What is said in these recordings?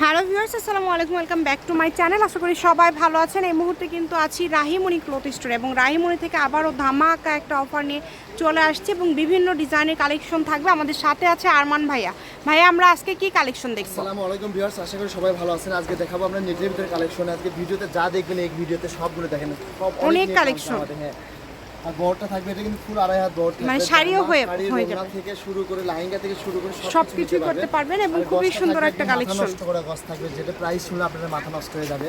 Hello viewers আসসালামু আলাইকুম welcome back to my channel. আশা করি সবাই ভালো আছেন। এই মুহূর্তে কিন্তু আছি রাহিমণি ক্লোথ স্টোর এবং রাহিমণি থেকে আবারও ধামাকা একটা অফার নিয়ে চলে আসছে এবং বিভিন্ন ডিজাইনের কালেকশন থাকবে। আমাদের সাথে আছে আরমান ভাইয়া। ভাইয়া আমরা আজকে কি কালেকশন দেখব? আসসালামু আলাইকুম ভিউয়ার্স আশা করি সবাই ভালো আছেন। আজকে দেখাবো আমরা নেটের ভিতরে কালেকশন। আজকে ভিডিওতে যা দেখবেন এই ভিডিওতে সবগুলো দেখেন। সব অনেক কালেকশন। হ্যাঁ। আর বড়টা থাকবে এটা কিন্তু ফুল আড়াই হাত বড় মানে শাড়িও হয়ে- হয়ে যাবে। থেকে শুরু করে লেহেঙ্গা থেকে শুরু করে সব কিছু করতে পারবেন এবং খুবই সুন্দর একটা কালেকশন নষ্ট করা গস থাকবে যেটা প্রাইস শুনলে আপনাদের মাথা নষ্ট হয়ে যাবে।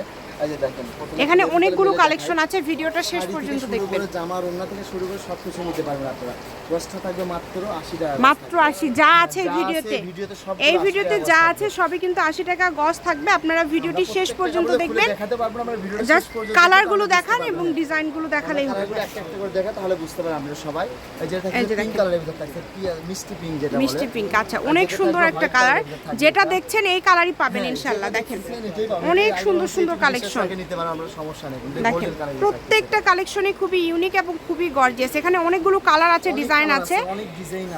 এখানে অনেকগুলো কালেকশন আছে ভিডিওটা শেষ পর্যন্ত দেখবেন। করে জামা রোনা থেকে শুরু করে সবকিছু নিতে পারবেন আপনারা। গজটা থাকবে মাত্র আশি টাকা মাত্র থাকবে। আশি যা আছে এই ভিডিওতে। এই ভিডিওতে 80 যা আছে সবই কিন্তু আশি টাকা গজ থাকবে। আপনারা ভিডিওটি শেষ পর্যন্ত দেখবেন। দেখাতে পারব আমরা ভিডিওটা শেষ পর্যন্ত কালারগুলো দেখলে দেখান এবং পারবেন। ডিজাইনগুলো দেখালেই হবে। একটা একটা করে দেখা তাহলে বুঝতে পারবেন আমরা সবাই। এই যে থাকছে পিঙ্ক। কালারের ভিতর থাকছে পি- মিষ্টি পিঙ্ক যেটা বলে। মিষ্টি পিঙ্ক আচ্ছা অনেক সুন্দর একটা কালার যেটা দেখছেন এই কালারই পাবেন হ্যাঁ, ইনশাল্লাহ দেখেন। অনেক সুন্দর সুন্দর বলছি, কালেকশন নিতে পারেন আমরা সমস্যা নেই দেখেন প্রত্যেকটা কালেকশনই খুবই ইউনিক এবং খুবই গর্জিয়াস এখানে অনেকগুলো কালার আছে ডিজাইন আছে।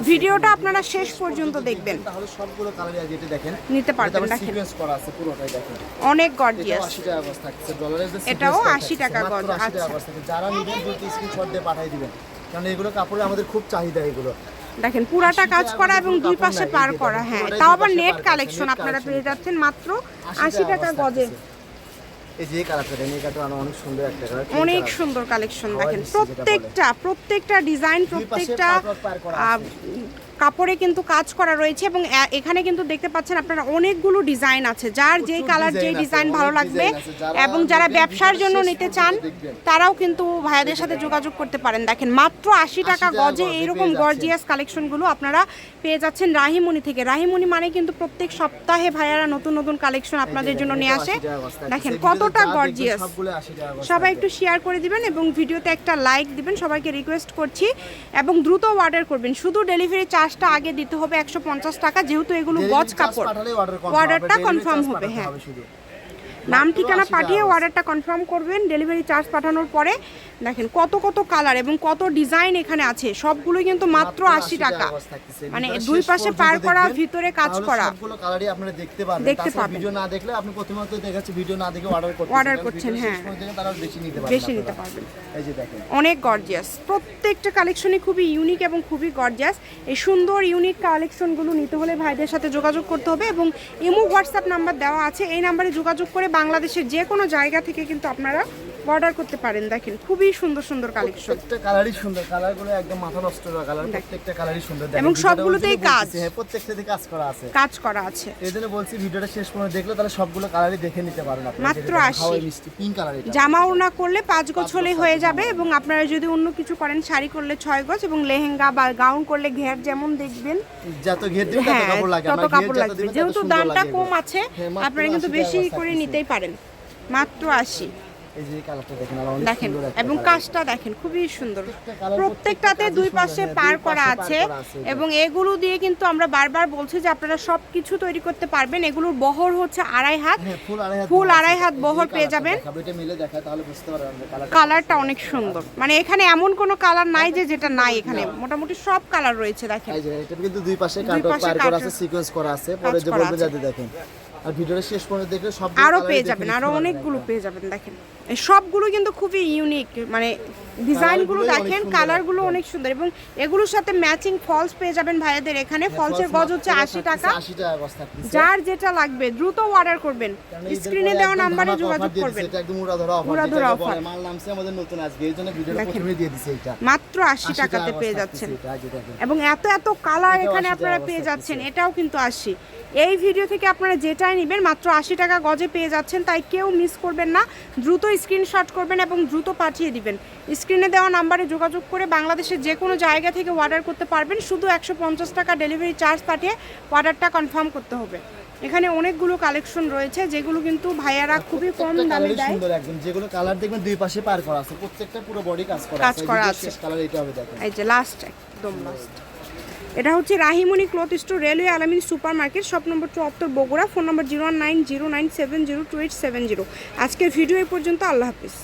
ভিডিওটা আপনারা শেষ পর্যন্ত দেখবেন। তাহলে সবগুলো কালারই আছে যেটা দেখেন নিতে পারবেন, দেখেন। সিকোয়েন্স করা আছে পুরোটাই দেখেন। অনেক গর্জিয়াস 80 টাকা গজ থাকছে ডলারের যে এটাও 80 টাকা মাত্র গজ, 80 টাকা আচ্ছা। যারা নেবেন দুটো স্ক্রিনশট দিয়ে পাঠিয়ে দিবেন কারণ এগুলো কাপড়ে আমাদের খুব চাহিদা এগুলো। দেখেন পুরাটা কাজ করা এবং দুই পাশে পার করা হ্যাঁ। তাও আবার নেট কালেকশন আপনারা পেয়ে যাচ্ছেন মাত্র আশি টাকা গজ। এই যে কালারটা এই কালারটা অনেক সুন্দর একটা কালার। অনেক সুন্দর কালেকশন দেখেন। প্রত্যেকটা প্রত্যেকটা ডিজাইন প্রত্যেকটা কাপড়ে কিন্তু কাজ করা রয়েছে এবং এখানে কিন্তু দেখতে পাচ্ছেন আপনারা অনেকগুলো ডিজাইন আছে। যার যেই কালার যেই ডিজাইন ভালো লাগবে এবং যারা ব্যবসার জন্য নিতে চান তারাও কিন্তু ভাইয়াদের সাথে যোগাযোগ করতে পারেন। দেখেন মাত্র আশি টাকা গজে এইরকম গর্জিয়াস কালেকশনগুলো আপনারা পেয়ে যাচ্ছেন রাহিমণি থেকে। রাহিমণি মানে কিন্তু প্রত্যেক সপ্তাহে ভাইয়ারা নতুন নতুন কালেকশন আপনাদের জন্য নিয়ে আসে। দেখেন কতটা গর্জিয়াস। সবাই একটু শেয়ার করে দিবেন এবং ভিডিওতে একটা লাইক দিবেন সবাইকে রিকোয়েস্ট করছি এবং দ্রুত অর্ডার করবেন। শুধু ডেলিভারি চার্জটা আগে দিতে হবে একশো পঞ্চাশ টাকা যেহেতু এগুলো গজ কাপড়। অর্ডারটা কনফার্ম হবে হ্যাঁ। নাম ঠিকানা পাঠিয়ে অর্ডারটা কনফার্ম করবেন ডেলিভারি চার্জ পাঠানোর পরে দেখেন কত কত কালার এবং কত ডিজাইন এখানে আছে সবগুলোই কিন্তু মাত্র আশি টাকা। মানে দুই পাশে পার করা ভিতরে কাজ করা। সবগুলো কালারই আপনারা দেখতে পাবেন। দেখতে পাবেন। ভিডিও না দেখলে আপনি প্রথমত দেখাচ্ছি ভিডিও না দেখে অর্ডার করতে Order করছেন, হ্যাঁ। তারা বেশি নিতে পারবেন বেশি নিতে পারবেন। এই যে দেখেন। অনেক গর্জিয়াস প্রত্যেকটা কালেকশনই খুবই ইউনিক এবং খুবই গর্জিয়াস এই সুন্দর ইউনিক কালেকশনগুলো নিতে হলে ভাইদের সাথে যোগাযোগ করতে হবে এবং ইমো হোয়াটসঅ্যাপ নাম্বার দেওয়া আছে। এই নাম্বারে যোগাযোগ করে বাংলাদেশের যে কোনো জায়গা থেকে কিন্তু আপনারা অর্ডার করতে পারেন দেখেন খুবই সুন্দর সুন্দর কালেকশন প্রত্যেকটা কালারই সুন্দর কালারগুলো একদম মাথা নষ্ট করা কালার প্রত্যেকটা কালারই সুন্দর। এবং সবগুলোতেই কাজ। হ্যাঁ প্রত্যেকটাতে কাজ করা আছে। কাজ করা আছে। এই জন্য বলছি ভিডিওটা শেষ পর্যন্ত দেখলে তাহলে সবগুলো কালারই দেখে নিতে পারেন আপনারা মাত্র যেটা দেখেন, 80 মিষ্টি পিঙ্ক কালার এটা। জামা ওড়না করলে পাঁচ গজ হলেই হয়ে যাবে এবং আপনারা যদি অন্য কিছু করেন শাড়ি করলে ছয় গজ এবং লেহেঙ্গা বা গাউন করলে ঘের যেমন দেখবেন যত ঘের দিবেন তত হ্যাঁ কাপড় লাগে। তত কাপড় লাগবে। যেহেতু দামটা কম আছে হ্যাঁ, আপনারা কিন্তু বেশি করে নিতেই পারেন। মাত্র আশি। এই যে কালারটা দেখেন দেখেন এবং কাজটা দেখেন খুবই সুন্দর। প্রত্যেকটাতে দুই পাশে পার করা আছে। এবং এগুলো দিয়ে কিন্তু আমরা বারবার বলছি যে আপনারা সব কিছু তৈরি করতে পারবেন। এগুলোর বহর হচ্ছে আড়াই হাত। হ্যাঁ, ফুল আড়াই হাত বহর পেয়ে যাবেন। কালারটা অনেক সুন্দর। মানে এখানে এমন কোনো কালার নাই যে যেটা নাই এখানে। মোটামুটি সব কালার রয়েছে দেখেন। কিন্তু দুই পাশে পাশে করা আছে সিকোয়েন্স করা আছে। পরে যে করা যাতে দেখেন। আর ভিডিওটা শেষ পর্যন্ত দেখলে সব আরও পেয়ে যাবেন আরও অনেকগুলো পেয়ে যাবেন দেখেন। সবগুলো কিন্তু খুবই ইউনিক মানে ডিজাইনগুলো দেখেন কালারগুলো অনেক সুন্দর এবং এগুলোর সাথে ম্যাচিং ফলস পেয়ে যাবেন ভাইয়াদের এখানে। ফলসের গজ হচ্ছে আশি টাকা। 80 টাকা গজ থাকতেছে। যার যেটা লাগবে দ্রুত অর্ডার করবেন। স্ক্রিনে দেওয়া নাম্বারে যোগাযোগ করবেন। উড়াধরা অফার মাত্র আশি টাকাতে পেয়ে যাচ্ছেন। এবং এত এত কালার এখানে আপনারা পেয়ে যাচ্ছেন এটাও কিন্তু আসি এই ভিডিও থেকে আপনারা যেটাই নেবেন মাত্র আশি টাকা গজে পেয়ে যাচ্ছেন তাই কেউ মিস করবেন না। দ্রুত স্ক্রিনশট করবেন এবং দ্রুত পাঠিয়ে দিবেন। স্ক্রিনে দেওয়া নাম্বারে যোগাযোগ করে বাংলাদেশের যে কোনো জায়গা থেকে অর্ডার করতে পারবেন। শুধু একশো পঞ্চাশ টাকা ডেলিভারি চার্জ পাঠিয়ে অর্ডারটা কনফার্ম করতে হবে। এখানে অনেকগুলো কালেকশন রয়েছে যেগুলো কিন্তু ভাইয়ারা খুবই কম দামে দেয়। সুন্দর একদম। যেগুলো কালার দেখবেন দুই পাশে পার করা আছে। প্রত্যেকটা পুরো বডি কাজ করা আছে। এই করা আছে। কালার এটা হবে দেখেন। এই যে লাস্ট একদম লাস্ট এটা হচ্ছে Rahimoni cloth store, railway Alamin super market shop number চুয়াত্তর Bogura, phone number zero nine zero nine seven zero eight seven zero. আজকের ভিডিও এ পর্যন্ত, আল্লাহ হাফিজ।